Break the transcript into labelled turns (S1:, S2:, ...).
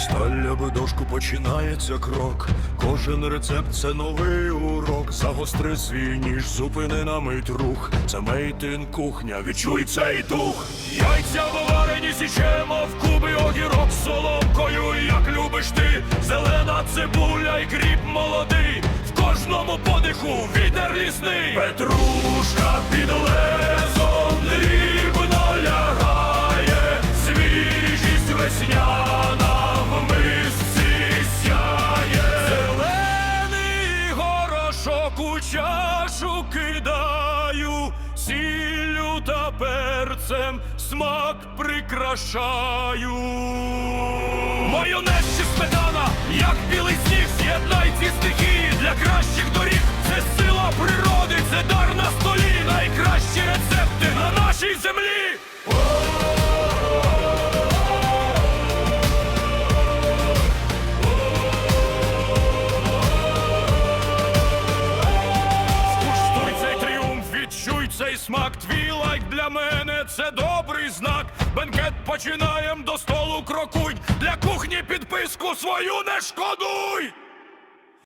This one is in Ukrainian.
S1: Сталь дошку починається крок. Кожен рецепт це новий урок. Загостри свій ніж, зупини на мить рух. Це мейтин кухня, відчуй цей дух. Яйця варені січемо в куби огірок соломкою, як любиш ти. Зелена цибуля і кріп молодий. В кожному подиху вітер лісний. Петрушка під чашу кидаю, сіллю та перцем смак прикрашаю. Майонез чи сметана, як білий сніг, з'єднай ці стихії для кращих доріг. Це сила природи, цей смак. Твій лайк для мене це добрий знак. Бенкет починаєм до столу крокуй. Для кухні підписку свою не шкодуй.